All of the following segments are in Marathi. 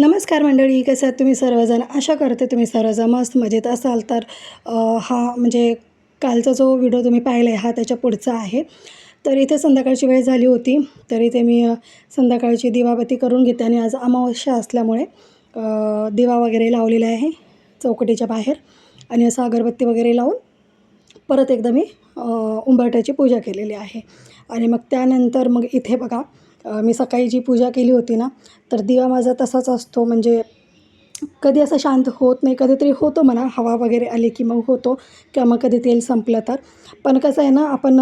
नमस्कार मंडळी कसं आहात तुम्ही सर्वजण? आशा करते तुम्ही सर्वजण मस्त मजेत असाल. तर हा म्हणजे कालचा जो व्हिडिओ तुम्ही पाहिला आहे हा त्याच्या पुढचा आहे. तर इथे संध्याकाळची वेळ झाली होती. तर इथे मी संध्याकाळची दिवाबत्ती करून घेते आणि आज अमावस्या असल्यामुळे दिवा वगैरे लावलेला आहे चौकटीच्या बाहेर आणि असं अगरबत्ती वगैरे लावून परत एकदा मी उंबरट्याची पूजा केलेली आहे. आणि मग त्यानंतर मग इथे बघा मी सकाळी जी पूजा केली होती ना तर दिवा माझा तसाच असतो. म्हणजे कधी असं शांत होत नाही कधीतरी होतो म्हणा हवा वगैरे आली की मग होतो किंवा मग कधी तेल संपलं तर. पण कसं आहे ना आपण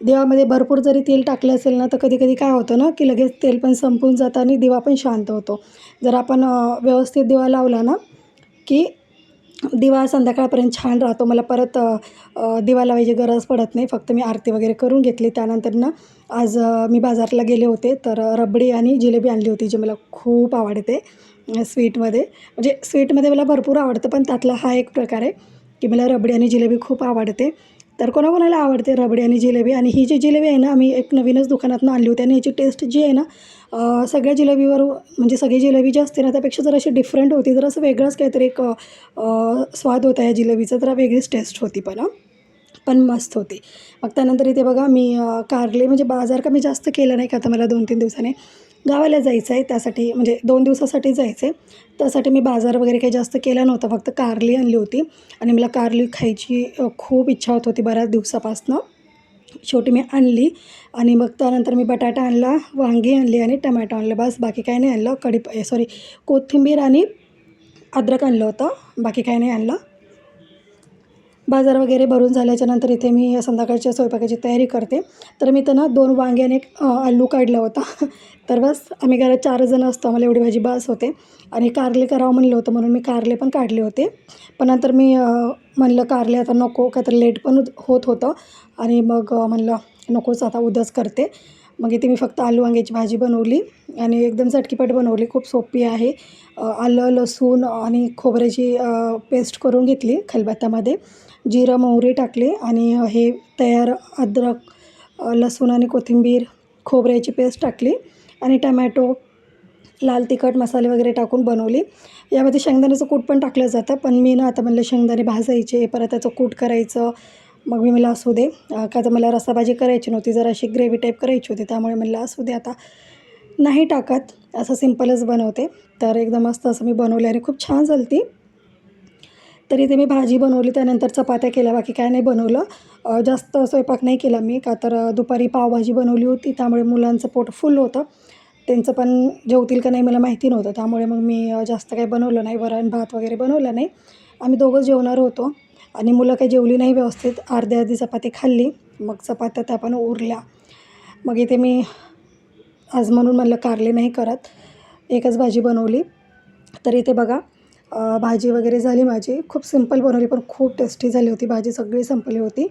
देवामध्ये भरपूर जरी तेल टाकलं असेल ना तर कधी कधी काय होतं ना की लगेच तेल पण संपून जातं आणि दिवा पण शांत होतो. जर आपण व्यवस्थित दिवा लावला ना की दिवा संध्याकाळपर्यंत छान राहतो. मला परत दिवा लावायची गरज पडत नाही. फक्त मी आरती वगैरे करून घेतली. त्यानंतर ना आज मी बाजारला गेले होते. तर रबडी आणि जिलेबी आणली होती जी मला खूप आवडते स्वीटमध्ये. म्हणजे स्वीटमध्ये मला भरपूर आवडतं पण त्यातला हा एक प्रकार आहे की मला रबडी आणि जिलेबी खूप आवडते. तर कोणाकोणाला आवडते रबडी आणि जिलेबी? आणि ही जी जिलेबी आहे ना आम्ही एक नवीनच दुकानातून आणली होती आणि याची टेस्ट जी आहे ना सगळ्या जिलेबीवर म्हणजे सगळी जिलेबी जी असते ना त्यापेक्षा जर अशी डिफरंट होती. जर असं वेगळंच काहीतरी एक स्वाद होता या जिलेबीचा तर वेगळीच टेस्ट होती पण पण मस्त होती. मग त्यानंतर इथे बघा मी कारले म्हणजे बाजार का मी जास्त केला नाही का आता मला दोन तीन दिवसाने. गावाला जायचं आहे त्यासाठी म्हणजे दोन दिवसासाठी जायचं आहे त्यासाठी मी बाजार वगैरे काही जास्त केला नव्हता फक्त कारली आणली होती. आणि मला कारली खायची खूप इच्छा होत होती बऱ्याच दिवसापासनं. शेवटी मी आणली. आणि मग त्यानंतर मी बटाटा आणला वांगी आणली आणि टमॅटो आणलं. बस बाकी काही नाही आणलं. कढी सॉरी कोथिंबीर आणि अद्रक आणलं होतं. बाकी काही नाही आणलं. बाजार वगैरे भरून झाल्याच्यानंतर इथे मी संध्याकाळच्या स्वयंपाकाची तयारी करते. तर मी त्यांना दोन वांगे आणि एक आलू काढला होता. तर बस आम्ही घरात चार जण असतो. आम्हाला एवढी भाजी बास होते. आणि कारले करावं म्हणलं होतं म्हणून मी कारले पण काढले होते. पण नंतर मी म्हणलं कारले आता नको का तर लेट पण होत होतं आणि मग म्हणलं नकोच आता उद्याच करते. मग इथे मी फक्त आलू वांग्याची भाजी बनवली आणि एकदम चटकीपट बनवली. खूप सोपी आहे. आलं लसूण आणि खोबऱ्याची पेस्ट करून घेतली खलबत्त्यामध्ये. जिरं मोहरी टाकली आणि हे तयार अद्रक लसूण आणि कोथिंबीर खोबऱ्याची पेस्ट टाकली आणि टमॅटो लाल तिखट मसाले वगैरे टाकून बनवली. यामध्ये शेंगदाण्याचं कूट पण टाकलं जातं पण मी ना आता म्हणलं शेंगदाणे भाजायचे परत त्याचं कूट करायचं. मग मी मला असू दे. का तर मला रसाभाजी करायची नव्हती जरा अशी ग्रेव्ही टाईप करायची होती त्यामुळे म्हणलं असू दे आता. नाही टाकत असं सिम्पलच बनवते. तर एकदम मस्त असं मी बनवले आणि खूप छान झाली ती तरी ते मी भाजी बनवली त्यानंतर चपात्या केल्या बाकी काय नाही बनवलं. जास्त स्वयंपाक नाही केला मी का तर दुपारी पावभाजी बनवली होती त्यामुळे मुलांचं पोट फुल होतं. त्यांचं पण जेवतील का नाही मला माहिती नव्हतं त्यामुळे मग मी जास्त काही बनवलं नाही वरण भात वगैरे बनवलं नाही. आम्ही दोघंच जेवणार होतो आणि मुलं काही जेवली नाही व्यवस्थित अर्धी अर्धी चपाती खाल्ली मग चपात्या त्या पण उरल्या. मग इथे मी आज म्हणून म्हणलं कारले नाही करत एकच भाजी बनवली. तर इथे बघा भाजी वगैरे झाली माझी. खूप सिंपल बनवली पण खूप टेस्टी झाली होती. भाजी सगळी संपली होती.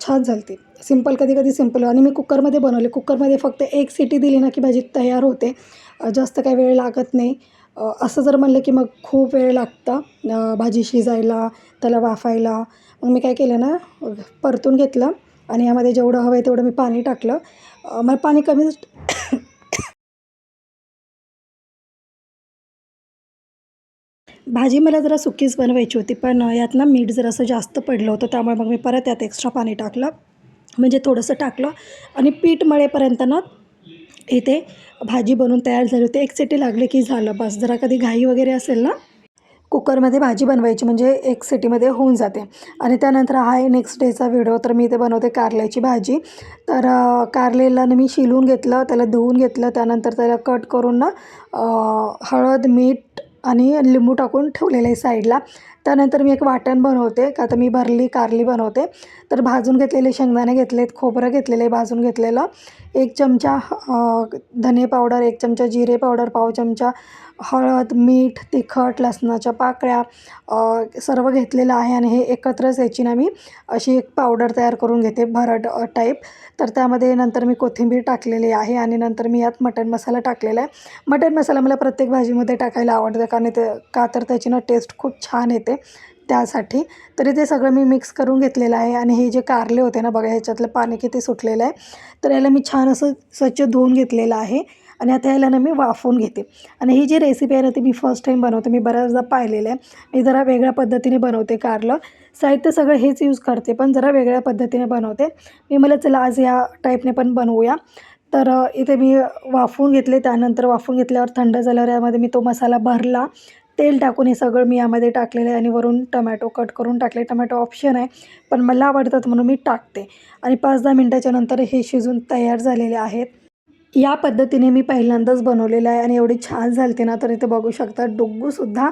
छान झाली ती सिंपल कधी कधी सिंपल आणि मी कुकरमध्ये बनवले. कुकरमध्ये फक्त एक सिटी दिली ना की भाजी तयार होते. जास्त काही वेळ लागत नाही. असं जर म्हणलं की मग खूप वेळ लागतं भाजी शिजायला त्याला वाफायला. मग मी काय केलं ना परतून घेतलं. आणि यामध्ये जेवढं हवं आहे तेवढं मी पाणी टाकलं. मला पाणी कमी भाजी मला जरा सुकीच बनवायची होती पण यात ना मीठ जरासं जास्त पडलं होतं त्यामुळे मग मी परत यात एक्स्ट्रा पाणी टाकलं. म्हणजे थोडंसं टाकलं आणि पीठ मळेपर्यंत ना इथे भाजी बनवून तयार झाली होती. एक सिटी लागली की झालं बस. जरा कधी घाई वगैरे असेल ना कुकरमध्ये भाजी बनवायची म्हणजे एक सिटीमध्ये होऊन जाते. आणि त्यानंतर हा आहे नेक्स्ट डेचा व्हिडिओ तर मी इथे बनवते कारल्याची भाजी. तर कारलेला मी शिलून घेतलं त्याला धुवून घेतलं त्यानंतर त्याला कट करून ना हळद मीठ आणि लिंबू टाकून ठेवलेलं आहे साईडला. त्यानंतर मी एक वाटण बनवते. का तर मी भरली कारली बनवते. तर भाजून घेतलेले शेंगदाणे घेतलेत खोबरं घेतलेलं आहे भाजून घेतलेलं. एक चमचा धने पावडर एक चमचा जिरे पावडर पाव चमचा हळद मीठ तिखट लसणाच्या पाकळ्या सर्व घेतलेलं आहे आणि हे एकत्रच याची ना मी अशी एक पावडर तयार करून घेते भरड टाईप तर त्यामध्ये नंतर मी कोथिंबीर टाकलेली आहे आणि नंतर मी यात मटण मसाला टाकलेला आहे. मटण मसाला मला प्रत्येक भाजीमध्ये टाकायला आवडतं कारण ते का तर त्याची ना टेस्ट खूप छान येते त्यासाठी. तरी ते सगळं मी मिक्स करून घेतलेलं आहे आणि हे जे कारले होते ना बघा ह्याच्यातलं पाणी किती सुटलेलं आहे. तर याला मी छान असं स्वच्छ धुवून घेतलेलं आहे. आणि आता याला ना मी वाफवून घेते. आणि ही जी रेसिपी आहे ना ती मी फर्स्ट टाईम बनवते. मी बऱ्याचदा पाहिलेलं आहे. मी जरा वेगळ्या पद्धतीने बनवते कारलं. साहित्य सगळं हेच यूज करते पण जरा वेगळ्या पद्धतीने बनवते. मी मला चला आज या टाईपने पण बनवूया. तर इथे मी वाफवून घेतले. त्यानंतर वाफवून घेतल्यावर थंड झाल्यावर यामध्ये मी तो मसाला भरला. तेल टाकून हे सगळं मी यामध्ये टाकलेलं आहे आणि वरून टमॅटो कट करून टाकले. टमॅटो ऑप्शन आहे पण मला आवडतात म्हणून मी टाकते. आणि पाच दहा मिनटाच्या नंतर हे शिजून तयार झालेले आहेत. या पद्धतीने मी पहिल्यांदाच बनवलेलं आहे आणि एवढी छान झालते ना तर इथे बघू शकता डुग्गूसुद्धा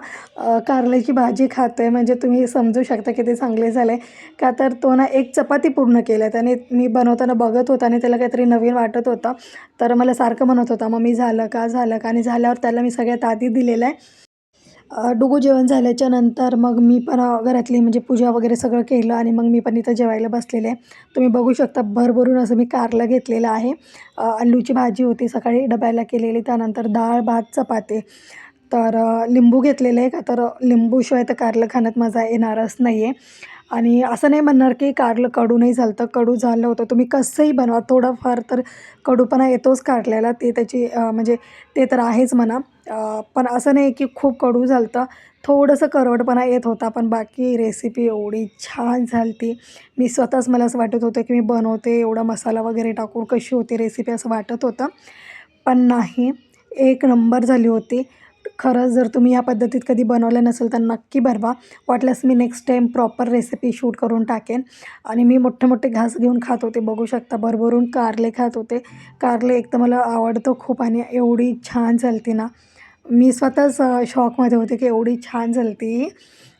कारल्याची भाजी खातं आहे म्हणजे तुम्ही समजू शकता किती चांगले झाले. का तर तो ना एक चपाती पूर्ण केल्या त्याने मी बनवताना बघत होता आणि त्याला काहीतरी नवीन वाटत होतं. तर मला सारखं म्हणत होता मग मी झालं का? झालं का? आणि झाल्यावर त्याला मी सगळ्यात आधी दिलेलं आहे. डुगू जेवण झाल्याच्यानंतर मग मी पण घरातली म्हणजे पूजा वगैरे सगळं केलं आणि मग मी पण इथं जेवायला बसलेले. आहे तुम्ही बघू शकता भरभरून असं मी कारलं घेतलेलं आहे. आलूची भाजी होती सकाळी डब्याला केलेली त्यानंतर डाळ भात चपाती. तर लिंबू घेतलेले आहे का? तर लिंबूशिवाय तर कारलं खाण्यात मजा येणारच नाही आहे आणि असं नाही म्हणणार की कारलं कडू नाही झालं तर कडू झालं होतं. तुम्ही कसंही बनवा थोडंफार तर कडूपणा येतोच कारल्याला. ते त्याची म्हणजे ते तर आहेच म्हणा. पण असं नाही की खूप कडू झालं तर थोडंसं करवटपणा येत होता. पण बाकी रेसिपी एवढी छान झाली ती मी स्वतःच मला असं वाटत होतं की मी बनवते एवढा मसाला वगैरे टाकून कशी होती रेसिपी असं वाटत होतं. पण नाही एक नंबर झाली होती. खरंच जर तुम्ही या पद्धतीत कधी बनवलं नसेल तर नक्की बनवा वाटल्यास मी next time proper recipe shoot करून टाकेन. आणि मी मोठे मोठे घास घेऊन खात होते बघू शकता. भरभरून कारले खात होते. कारले एक तर मला आवडतं खूप आणि एवढी छान झालती ना. मी स्वतःच शॉकमध्ये होते की एवढी छान झालती.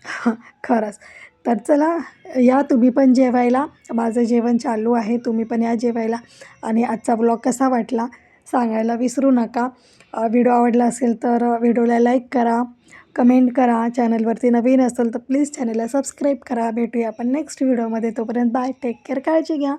खरंच. तर चला या तुम्ही पण जेवायला. माझं जेवण चालू आहे तुम्ही पण या जेवायला. आणि आजचा ब्लॉग कसा वाटला? सांगायला विसरू नका. व्हिडिओ आवडला असेल तर व्हिडिओला लाईक करा कमेंट करा. चॅनलवरती नवीन असेल तर प्लीज चॅनलला सबस्क्राईब करा. भेटूया आपण नेक्स्ट व्हिडिओमध्ये. तोपर्यंत बाय. Take care. काळजी घ्या.